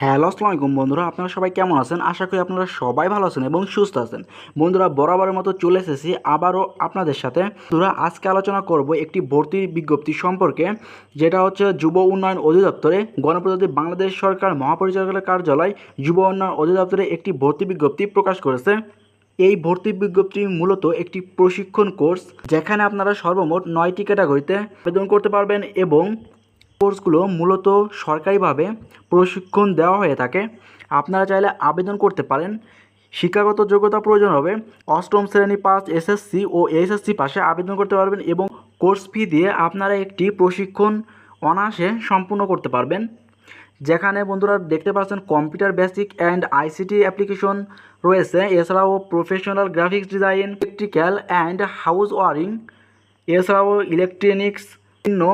Hello আসসালামু আলাইকুম বন্ধুরা, আপনারা সবাই কেমন আছেন? আশা করি আপনারা সবাই ভালো আছেন এবং সুস্থ আছেন। বন্ধুরা, বরাবরের মতো চলে এসেছি আবারও আপনাদের সাথে। বন্ধুরা, আজকে আলোচনা করব একটি ভর্তি বিজ্ঞপ্তি সম্পর্কে, যেটা হচ্ছে যুব উন্নয়ন অধিদপ্তরে গণপ্রজাতন্ত্রী বাংলাদেশ সরকার মহাপরিচালকের কার্যালয় যুব উন্নয়ন অধিদপ্তরে একটি ভর্তি বিজ্ঞপ্তি প্রকাশ করেছে। এই ভর্তি বিজ্ঞপ্তি মূলত একটি প্রশিক্ষণ কোর্স, যেখানে আপনারা সর্বমোট নয়টি ক্যাটাগরিতে আবেদন করতে পারবেন এবং কোর্সগুলো মূলত সরকারিভাবে প্রশিক্ষণ দেওয়া হয়ে থাকে। আপনারা চাইলে আবেদন করতে পারেন। শিক্ষাগত যোগ্যতা প্রয়োজন হবে। অষ্টম শ্রেণি পাস এসএসসি ও এইচএসসি পাশে আবেদন করতে পারবেন এবং কোর্স ফি দিয়ে আপনারা একটি প্রশিক্ষণ অনায়াসে সম্পূর্ণ করতে পারবেন। যেখানে বন্ধুরা দেখতে পাচ্ছেন computer basic and ICT application রয়েছে। এছাড়াও professional graphics design, electrical and house wiring, এছাড়াও ইলেকট্রনিক্স বিভিন্ন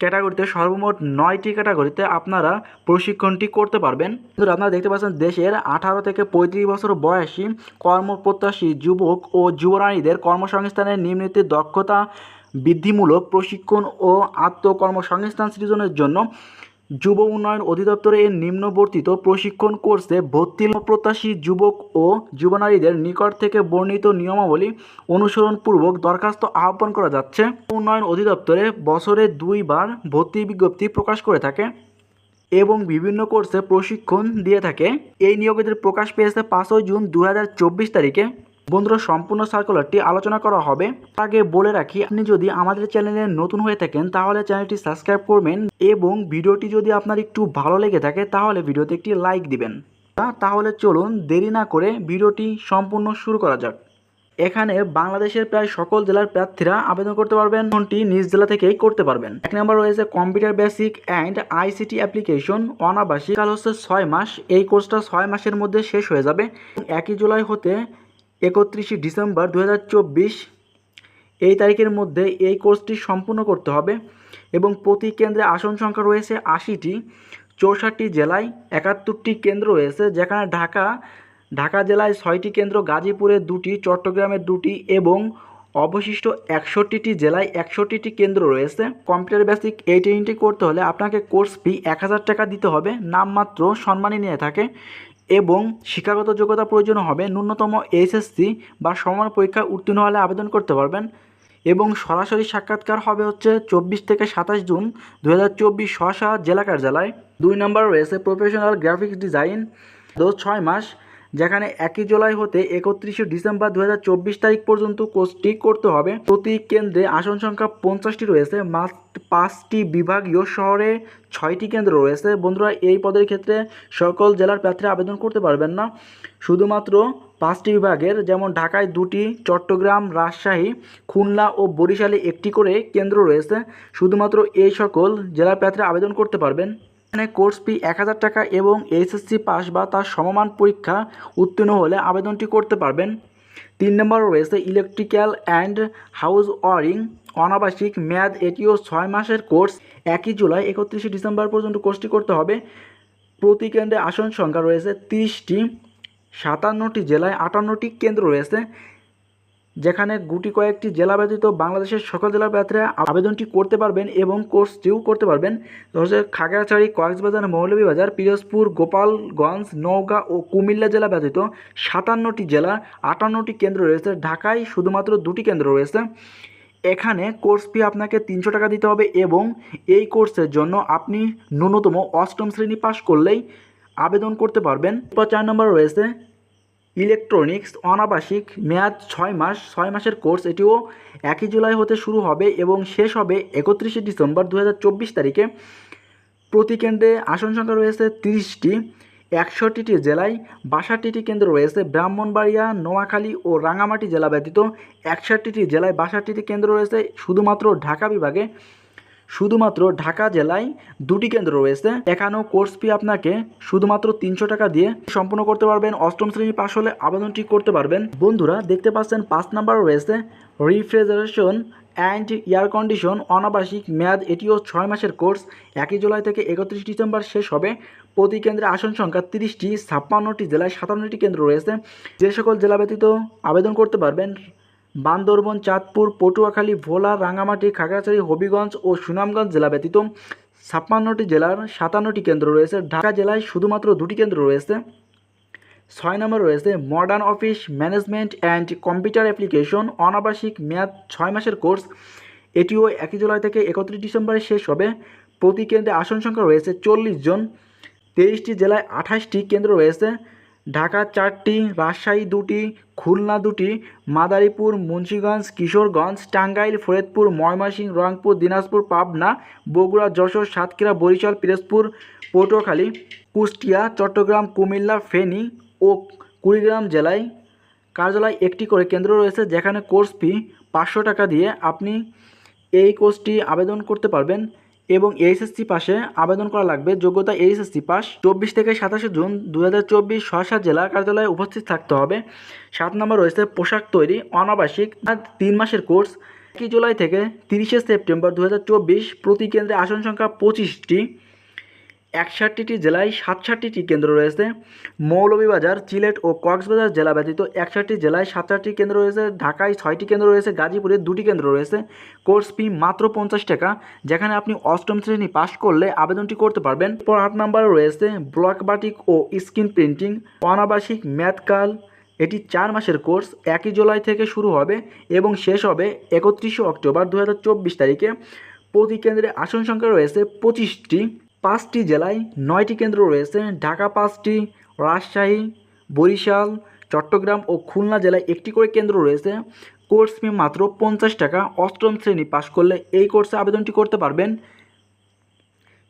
ক্যাটাগরিতে সর্বমোট নয়টি ক্যাটাগরিতে আপনারা প্রশিক্ষণটি করতে পারবেন। কিন্তু আপনারা দেখতে পাচ্ছেন দেশের আঠারো থেকে পঁয়ত্রিশ বছর বয়সী কর্মপ্রত্যাশী যুবক ও যুবরানীদের কর্মসংস্থানের নিম্নিত দক্ষতা বৃদ্ধিমূলক প্রশিক্ষণ ও আত্মকর্মসংস্থান সৃজনের জন্য যুব উন্নয়ন অধিদপ্তরে এর নিম্নবর্তিত প্রশিক্ষণ কোর্সে ভর্তি প্রত্যাশী যুবক ও যুবনারীদের নিকট থেকে বর্ণিত নিয়মাবলী অনুসরণপূর্বক দরখাস্ত আহ্বান করা যাচ্ছে। উন্নয়ন অধিদপ্তরে বছরে দুইবার ভর্তি বিজ্ঞপ্তি প্রকাশ করে থাকে এবং বিভিন্ন কোর্সে প্রশিক্ষণ দিয়ে থাকে। এই নিয়োগের প্রকাশ পেয়েছে পাঁচই জুন দু হাজার চব্বিশ তারিখে। বন্ধুরা, সম্পূর্ণ সার্কুলারটি আলোচনা করা হবে। আগে বলে রাখি, আপনি যদি আমাদের চ্যানেলে নতুন হয়ে থাকেন, তাহলে চ্যানেলটি সাবস্ক্রাইব করবেন এবং ভিডিওটি যদি আপনার একটু ভালো লেগে থাকে, তাহলে ভিডিওতে একটি লাইক দিবেন। তাহলে চলুন দেরি না করে ভিডিওটি সম্পূর্ণ শুরু করা যাক। এখানে বাংলাদেশের প্রায় সকল জেলার প্রার্থীরা আবেদন করতে পারবেন ফোনটি নিজ জেলা থেকেই করতে পারবেন। এক নম্বর রয়েছে computer basic and ICT application অনাবাসিক। কাল হচ্ছে ছয় মাস, এই কোর্সটা ছয় মাসের মধ্যে শেষ হয়ে যাবে। একই জুলাই হতে একত্রিশে ডিসেম্বর দু হাজার চব্বিশ। এই তারিখের মধ্যে এই কোর্সটি সম্পূর্ণ করতে হবে এবং প্রতি কেন্দ্রে আসন সংখ্যা রয়েছে আশিটি। চৌষট্টি জেলায় একাত্তরটি কেন্দ্র রয়েছে, যেখানে ঢাকা ঢাকা জেলায় ছয়টি কেন্দ্র, গাজীপুরে দুটি চট্টগ্রামের দুটি এবং অবশিষ্ট একষট্টিটি জেলায় একষট্টিটি কেন্দ্র রয়েছে। কম্পিউটার বেসিক এই ট্রেনিংটি করতে হলে আপনাকে কোর্স ফি এক হাজার টাকা দিতে হবে। নামমাত্র সম্মানী নিয়ে থাকে। এবং শিক্ষাগত যোগ্যতা প্রয়োজন হবে। ন্যূনতম এসএসসি বা সমান পরীক্ষা উত্তীর্ণ হলে আবেদন করতে পারবেন। এবং সরাসরি সাক্ষাৎকার হবে হচ্ছে চব্বিশ থেকে সাতাশ জুন দু হাজার চব্বিশ স্বশা জেলা কার্যালয়। দুই নম্বর রয়েছে প্রফেশনাল গ্রাফিক্স ডিজাইন দশ ছয় মাস যেখানে একই জুলাই হতে একত্রিশে ডিসেম্বর দু হাজার চব্বিশ তারিখ পর্যন্ত কোর্সটি করতে হবে। প্রতি কেন্দ্রে আসন সংখ্যা পঞ্চাশটি রয়েছে, মাত্র পাঁচটি বিভাগীয় শহরে ছয়টি কেন্দ্র রয়েছে। বন্ধুরা, এই পদের ক্ষেত্রে সকল জেলার প্রার্থীরা আবেদন করতে পারবেন না। শুধুমাত্র পাঁচটি বিভাগের, যেমন ঢাকায় দুটি, চট্টগ্রাম, রাজশাহী, খুলনা ও বরিশালে একটি করে কেন্দ্র রয়েছে। শুধুমাত্র এই সকল জেলার প্রার্থীরা আবেদন করতে পারবেন। এখানে কোর্স ফি এক হাজার টাকা এবং এইচএসসি পাস বা তার সমমান পরীক্ষা উত্তীর্ণ হলে আবেদনটি করতে পারবেন। তিন নম্বর রয়েছে ইলেকট্রিক্যাল অ্যান্ড হাউস ওয়ারিং অনাবাসিক মেয়াদ এটিও ছয় মাসের কোর্স। একই জুলাই একত্রিশে ডিসেম্বর পর্যন্ত কোর্সটি করতে হবে। প্রতি কেন্দ্রে আসন সংখ্যা রয়েছে তিরিশটি, সাতান্নটি জেলায় আটান্নটি কেন্দ্র রয়েছে। যেখানে গুটি কয়েকটি জেলা ব্যতীত বাংলাদেশের সকল জেলার প্রার্থীরা আবেদনটি করতে পারবেন এবং কোর্সটিও করতে পারবেন। হচ্ছে খাগড়াছড়ি, কক্সবাজার, মৌলভীবাজার, পিরোজপুর, গোপালগঞ্জ, নওগাঁ ও কুমিল্লা জেলা ব্যতীত সাতান্নটি জেলা, আটান্নটি কেন্দ্র রয়েছে। ঢাকায় শুধুমাত্র দুটি কেন্দ্র রয়েছে। এখানে কোর্স ফি আপনাকে তিনশো টাকা দিতে হবে এবং এই কোর্সের জন্য আপনি ন্যূনতম অষ্টম শ্রেণি পাশ করলেই আবেদন করতে পারবেন। চার নম্বর রয়েছে ইলেকট্রনিক্স অনাবাসিক মেয়াদ ছয় মাস, ছয় মাসের কোর্স, এটিও একই জুলাই হতে শুরু হবে এবং শেষ হবে একত্রিশে ডিসেম্বর দু হাজার চব্বিশ তারিখে। প্রতি কেন্দ্রে আসন সংখ্যা রয়েছে তিরিশটি, একষট্টিটি জেলায় বাষট্টিটি কেন্দ্র রয়েছে। ব্রাহ্মণবাড়িয়া, নোয়াখালী ও রাঙামাটি জেলা ব্যতীত একষট্টিটি জেলায় বাষট্টিটি কেন্দ্র রয়েছে। শুধুমাত্র ঢাকা বিভাগে শুধুমাত্র ঢাকা জেলায় দুটি কেন্দ্র রয়েছে। এখানেও কোর্স ফি আপনাকে শুধুমাত্র তিনশো টাকা দিয়ে সম্পূর্ণ করতে পারবেন। অষ্টম শ্রেণি পাশ হলে আবেদনটি করতে পারবেন। বন্ধুরা, দেখতে পাচ্ছেন পাঁচ নাম্বার রয়েছে রিফ্রিজারেশন অ্যান্ড এয়ার কন্ডিশন। অনাবাসিক মেয়াদ, এটিও ছয় মাসের কোর্স। একই জুলাই থেকে একত্রিশ ডিসেম্বর শেষ হবে। প্রতি কেন্দ্রে আসন সংখ্যা তিরিশটি। ছাপ্পান্নটি জেলায় সাতান্নটি কেন্দ্র রয়েছে। যে সকল জেলা ব্যতীত আবেদন করতে পারবেন বান্দরবন, চাঁদপুর, পটুয়াখালী, ভোলা রাঙামাটি খাগড়াছড়ি, হবিগঞ্জ ও সুনামগঞ্জ জেলা ব্যতীত ছাপ্পান্নটি জেলার সাতান্নটি কেন্দ্র রয়েছে। ঢাকা জেলায় শুধুমাত্র দুটি কেন্দ্র রয়েছে। ছয় নম্বর রয়েছে modern office management and computer application. অনাবাসিক মেয়াদ ছয় মাসের কোর্স। এটিও একই জুলাই থেকে একত্রিশ ডিসেম্বরে শেষ হবে। প্রতি কেন্দ্রে আসন সংখ্যা রয়েছে চল্লিশ জন। তেইশটি জেলায় আঠাশটি কেন্দ্র রয়েছে। ঢাকা চারটি, রাজশাহী দুটি, খুলনা দুটি, মাদারীপুর, মুন্সিগঞ্জ, কিশোরগঞ্জ, টাঙ্গাইল, ফরিদপুর, ময়মনসিংহ, রংপুর, দিনাজপুর, পাবনা, বগুড়া, যশোর, সাতক্ষীরা, বরিশাল, পিরোজপুর, পটুয়াখালী, কুষ্টিয়া, চট্টগ্রাম, কুমিল্লা, ফেনী ও কুড়িগ্রাম জেলায় কার্যালয় একটি করে কেন্দ্র রয়েছে, যেখানে কোর্স ফি পাঁচশো টাকা দিয়ে আপনি এই কোর্সটি আবেদন করতে পারবেন। এবং এইচএসসি পাশে আবেদন করা লাগবে। যোগ্যতা এইচএসসি পাস। চব্বিশ থেকে সাতাশে জুন দু হাজার চব্বিশ সহসা জেলা কার্যালয়ে উপস্থিত থাকতে হবে। সাত নম্বর রয়েছে পোশাক তৈরি, অনাবাসিক তিন মাসের কোর্স। একই জুলাই থেকে তিরিশে সেপ্টেম্বর দু হাজার চব্বিশ প্রতি কেন্দ্রে আসন সংখ্যা পঁচিশটি। একষট্টিটি জেলায় সাতষট্টিটি কেন্দ্র রয়েছে। মৌলভীবাজার, সিলেট ও কক্সবাজার জেলা ব্যতীত একষট্টি জেলায় সাতষট্টি কেন্দ্র রয়েছে। ঢাকায় ছয়টি কেন্দ্র রয়েছে। গাজীপুরে দুটি কেন্দ্র রয়েছে। কোর্স ফি মাত্র পঞ্চাশ টাকা, যেখানে আপনি অষ্টম শ্রেণি পাশ করলে আবেদনটি করতে পারবেন। পর আট নম্বরে রয়েছে ব্লক বাটিক ও স্ক্রিন প্রিন্টিং। অনাবাসিক ম্যাথকাল এটি চার মাসের কোর্স, একই জুলাই থেকে শুরু হবে এবং শেষ হবে একত্রিশে অক্টোবর দু হাজার চব্বিশ তারিখে। প্রতি কেন্দ্রে আসন সংখ্যা রয়েছে পঁচিশটি। পাঁচটি জেলায় নয়টি কেন্দ্র রয়েছে। ঢাকা পাঁচটি, রাজশাহী, বরিশাল, চট্টগ্রাম ও খুলনা জেলায় একটি করে কেন্দ্র রয়েছে। কোর্স ফি মাত্র পঞ্চাশ টাকা। অষ্টম শ্রেণি পাশ করলে এই কোর্সে আবেদনটি করতে পারবেন।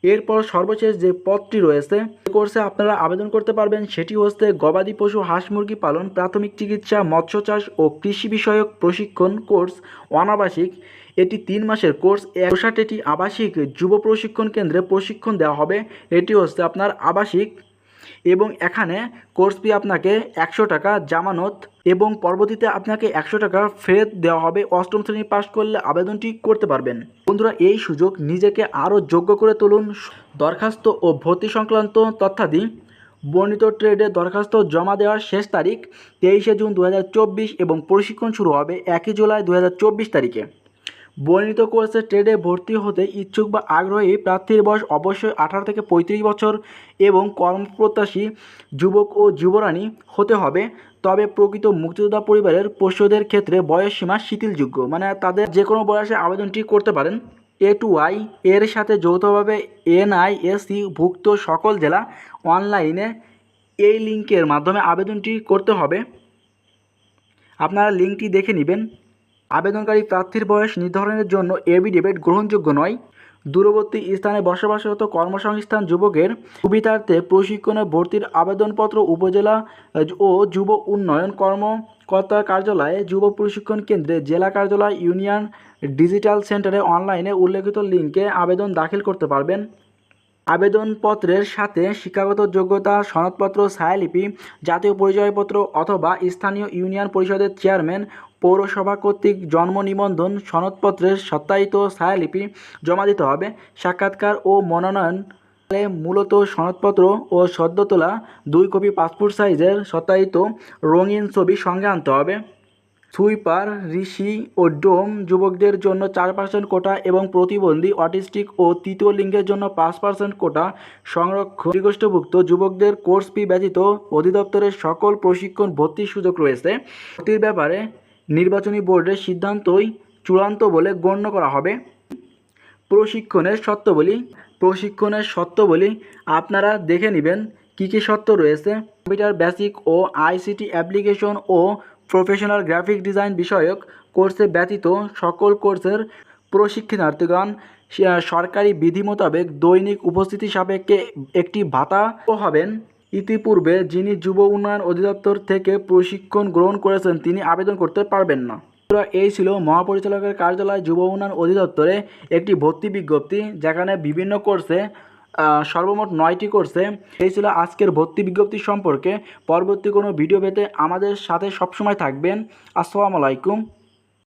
এরপর সর্বশেষ যে পদটি রয়েছে কোর্সে আপনারা আবেদন করতে পারবেন, সেটি হচ্ছে গবাদি পশু হাঁস মুরগি পালন, প্রাথমিক চিকিৎসা, মৎস্য চাষ ও কৃষি বিষয়ক প্রশিক্ষণ কোর্স অনাবাসিক। এটি তিন মাসের কোর্স একষাটটি আবাসিক যুব প্রশিক্ষণ কেন্দ্রে প্রশিক্ষণ দেওয়া হবে। এটি হচ্ছে আপনার আবাসিক এবং এখানে কোর্স ফি আপনাকে একশো টাকা জামানত এবং পরবর্তীতে আপনাকে একশো টাকা ফেরত দেওয়া হবে। অষ্টম শ্রেণি পাস করলে আবেদনটি করতে পারবেন। বন্ধুরা, এই সুযোগ নিজেকে আরও যোগ্য করে তুলুন। দরখাস্ত ও ভর্তি সংক্রান্ত তথ্যাদি বর্ণিত ট্রেডে দরখাস্ত জমা দেওয়ার শেষ তারিখ তেইশে জুন দু হাজার চব্বিশ এবং প্রশিক্ষণ শুরু হবে একই জুলাই দু হাজার চব্বিশ তারিখে। বর্ণিত কোর্সে ট্রেডে ভর্তি হতে ইচ্ছুক বা আগ্রহী প্রার্থীর বয়স অবশ্যই আঠারো থেকে পঁয়ত্রিশ বছর এবং কর্মপ্রত্যাশী যুবক ও যুবরানী হতে হবে। তবে প্রকৃত মুক্তিযোদ্ধা পরিবারের পোষ্যদের ক্ষেত্রে বয়স সীমা শিথিলযোগ্য। মানে তাদের যে কোনো বয়সে আবেদনটি করতে পারেন। এ টু ওয়াই এর সাথে যৌথভাবে এনআইএসসি ভুক্ত সকল জেলা অনলাইনে এই লিঙ্কের মাধ্যমে আবেদনটি করতে হবে। আপনারা লিঙ্কটি দেখে নেবেন। আবেদনকারী প্রার্থীর বয়স নির্ধারণের জন্য এভিডেভিট গ্রহণযোগ্য নয়। দূরবর্তী স্থানে বসবাসরত কর্মসংস্থান যুবকের সুবিধার্থে প্রশিক্ষণে ভর্তির আবেদনপত্র উপজেলা ও যুব উন্নয়ন কর্মকর্তা কার্যালয়ে যুব প্রশিক্ষণ কেন্দ্রে জেলা কার্যালয় ইউনিয়ন ডিজিটাল সেন্টারে অনলাইনে উল্লেখিত লিঙ্কে আবেদন দাখিল করতে পারবেন। আবেদনপত্রের সাথে শিক্ষাগত যোগ্যতা সনদপত্র, ছায়ালিপি, জাতীয় পরিচয়পত্র অথবা স্থানীয় ইউনিয়ন পরিষদের চেয়ারম্যান, পৌরসভা কর্তৃক জন্ম নিবন্ধন সনদপত্রের সত্যায়িত ছায়ালিপি জমা দিতে হবে। সাক্ষাৎকার ও মনোনয়ন মূলত সনদপত্র ও সদ্য তোলা দুই কপি পাসপোর্ট সাইজের সত্যায়িত রঙিন ছবি সঙ্গে আনতে হবে। সুইপার, ঋষি ও ডোম যুবকদের জন্য চার পার্সেন্ট কোটা এবং প্রতিবন্ধী, অটিস্টিক ও তৃতীয় লিঙ্গের জন্য পাঁচ পার্সেন্ট কোটা সংরক্ষণ। ক্ষতিগ্রস্তভুক্ত যুবকদের কোর্স ফি ব্যতীত অধিদপ্তরের সকল প্রশিক্ষণ ভর্তির সুযোগ রয়েছে। ভর্তির ব্যাপারে নির্বাচনী বোর্ডের সিদ্ধান্তই চূড়ান্ত বলে গণ্য করা হবে। প্রশিক্ষণের শর্তাবলী। প্রশিক্ষণের শর্তাবলী আপনারা দেখে নেবেন কী কী শর্ত রয়েছে। কম্পিউটার, বেসিক ও আইসিটি অ্যাপ্লিকেশন ও প্রফেশনাল গ্রাফিক ডিজাইন বিষয়ক কোর্সে ব্যতীত সকল কোর্সের প্রশিক্ষণার্থীগণ সরকারি বিধি মোতাবেক দৈনিক উপস্থিতি সাপেক্ষে একটি ভাতা হবেন। ইতিপূর্বে যিনি যুব উন্নয়ন অধিদপ্তর থেকে প্রশিক্ষণ গ্রহণ করেছেন, তিনি আবেদন করতে পারবেন না। এই ছিল মহাপরিচালকের কার্যালয় যুব উন্নয়ন অধিদপ্তরে একটি ভর্তি বিজ্ঞপ্তি, যেখানে বিভিন্ন কোর্সে সর্বমোট নয়টি কোর্সে। এই ছিল আজকের ভর্তি বিজ্ঞপ্তি সম্পর্কে। পরবর্তী কোনো ভিডিও পেতে আমাদের সাথে সবসময় থাকবেন। আসসালামু আলাইকুম।